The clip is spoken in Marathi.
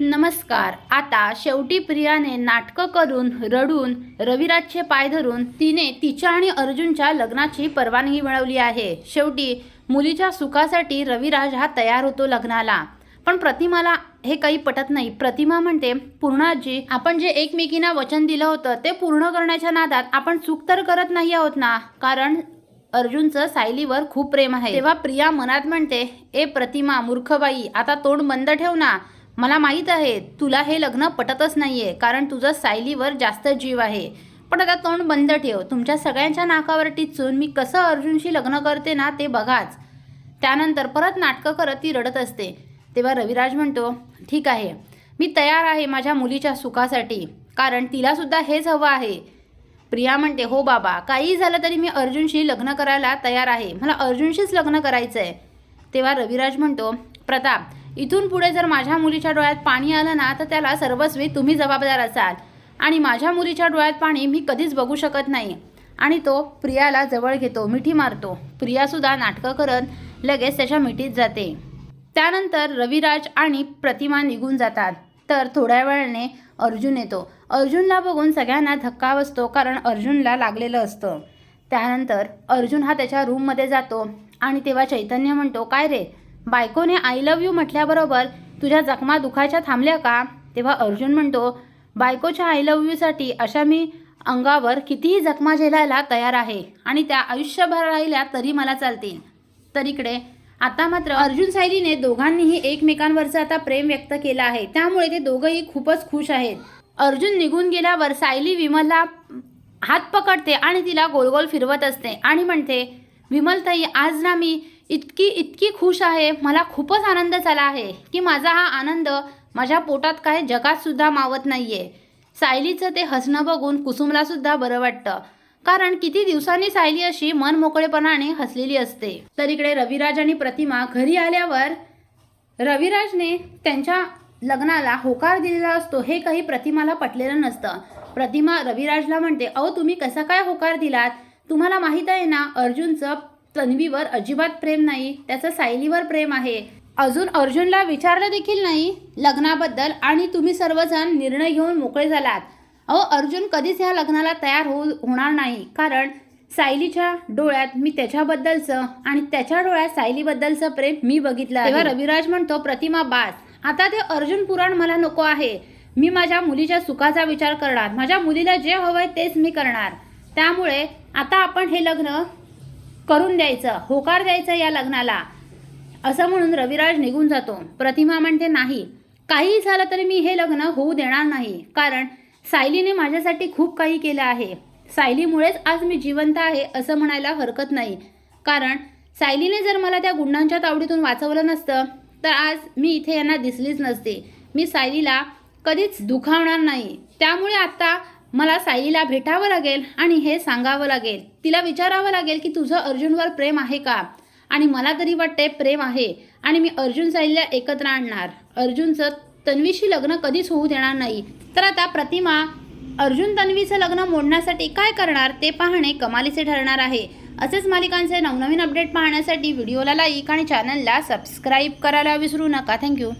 नमस्कार. आता शेवटी प्रियाने नाटकं करून रडून रविराजचे पाय धरून तिने तिच्या आणि अर्जुनच्या लग्नाची परवानगी मिळवली आहे. शेवटी मुलीच्या सुखासाठी रविराज हा तयार होतो लग्नाला. पण प्रतिमाला हे काही पटत नाही. प्रतिमा म्हणते पूर्णाजी आपण जे एकमेकींना वचन दिलं होतं ते पूर्ण करण्याच्या नादात आपण चूक तर करत नाही आहोत ना? कारण अर्जुनचं सायलीवर खूप प्रेम आहे. तेव्हा प्रिया मनात म्हणते ए प्रतिमा मूर्खबाई आता तोंड बंद ठेव ना. मला माहीत आहे तुला हे लग्न पटतच नाही आहे कारण तुझं सायलीवर जास्त जीव आहे. पण आता तोंड बंद ठेव तुमच्या सगळ्यांच्या नाकावर टिचून मी कसं अर्जुनशी लग्न करते ना ते बघाच. त्यानंतर परत नाटकं करत ती रडत असते. तेव्हा रविराज म्हणतो ठीक आहे मी तयार आहे माझ्या मुलीच्या सुखासाठी कारण तिलासुद्धा हेच हवं आहे. प्रिया म्हणते हो बाबा काही झालं तरी मी अर्जुनशी लग्न करायला तयार आहे. मला अर्जुनशीच लग्न करायचं आहे तेव्हा रविराज म्हणतो प्रताप इथून पुढे जर माझ्या मुलीच्या डोळ्यात पाणी आलं ना तर त्याला सर्वस्वी तुम्ही जबाबदार असाल. आणि माझ्या मुलीच्या डोळ्यात पाणी मी कधीच बघू शकत नाही. आणि तो प्रियाला जवळ घेतो मिठी मारतो. प्रियासुद्धा नाटकं करत लगेच त्याच्या मिठीत जाते. त्यानंतर रविराज आणि प्रतिमा निघून जातात. तर थोड्या वेळाने अर्जुन येतो. अर्जुनला बघून सगळ्यांना धक्का बसतो कारण अर्जुनला लागलेलं असतं. त्यानंतर अर्जुन हा त्याच्या रूममध्ये जातो आणि तेव्हा चैतन्य म्हणतो काय रे? बायकोने आय लव्ह यू म्हटल्याबरोबर तुझ्या जखमा दुखायच्या थांबल्या का? तेव्हा अर्जुन म्हणतो बायकोच्या आय लव्ह यूसाठी अशा मी अंगावर कितीही जखमा झेलायला तयार आहे आणि त्या आयुष्यभर राहिल्या तरी मला चालतील. तर इकडे आता मात्र अर्जुन सायलीने दोघांनीही एकमेकांवरचं आता प्रेम व्यक्त केलं आहे. त्यामुळे ते दोघंही खूपच खुश आहेत. अर्जुन निघून गेल्यावर सायली विमलला हात पकडते आणि तिला गोलगोल फिरवत असते आणि म्हणते विमलताई आज ना मी इतकी इतकी खुश आहे. मला खूपच आनंद झाला आहे की माझा हा आनंद माझ्या पोटात काय जगातसुद्धा मावत नाही आहे सायलीचं ते हसणं बघून कुसुमलासुद्धा बरं वाटतं. कारण किती दिवसांनी सायली अशी मन मोकळेपणाने हसलेली असते. तर इकडे रविराज आणि प्रतिमा घरी आल्यावर रविराजने त्यांच्या लग्नाला होकार दिलेला असतो हे काही प्रतिमाला पटलेलं नसतं. प्रतिमा रविराजला म्हणते अहो तुम्ही कसा काय होकार दिलात? तुम्हाला माहीत आहे ना अर्जुनचं तन्वीवर अजिबात प्रेम नाही त्याचं सायलीवर प्रेम आहे. अजून अर्जुनला विचारलं देखील नाही लग्नाबद्दल आणि तुम्ही सर्वजण निर्णय घेऊन मोकळे झालात. अहो अर्जुन कधीच ह्या लग्नाला तयार होऊ होणार नाही. कारण सायलीच्या डोळ्यात मी त्याच्याबद्दलचं आणि त्याच्या डोळ्यात सायलीबद्दलचं प्रेम मी बघितलं आहे. तेव्हा रविराज म्हणतो प्रतिमा बास. आता ते अर्जुन पुराण मला नको आहे. मी माझ्या मुलीच्या सुखाचा विचार करणार. माझ्या मुलीला जे हवंय तेच मी करणार. त्यामुळे आता आपण हे लग्न करून द्यायचं होकार द्यायचं या लग्नाला. असं म्हणून रविराज निघून जातो. प्रतिमा म्हणते नाही काहीही झालं तरी मी हे लग्न होऊ देणार नाही. कारण सायलीने माझ्यासाठी खूप काही केलं आहे. सायलीमुळेच आज मी जिवंत आहे असं म्हणायला हरकत नाही. कारण सायलीने जर मला त्या गुंडांच्या तावडीतून वाचवलं नसतं तर आज मी इथे यांना दिसलीच नसते. मी सायलीला कधीच दुखावणार नाही. त्यामुळे आत्ता मला साईला भेटावं लागेल आणि हे सांगावं लागेल. तिला विचारावं लागेल की तुझं अर्जुनवर प्रेम आहे का? आणि मला तरी वाटते प्रेम आहे आणि मी अर्जुन साईला एकत्र आणणार. अर्जुनचं तन्वीशी लग्न कधीच होऊ देणार नाही. तर आता प्रतिमा अर्जुन तन्वीचं लग्न मोडण्यासाठी काय करणार ते पाहणे कमालीचे ठरणार आहे. असेच मालिकांचे नवनवीन अपडेट पाहण्यासाठी व्हिडिओला लाईक आणि चॅनलला सबस्क्राईब करायला विसरू नका. थँक्यू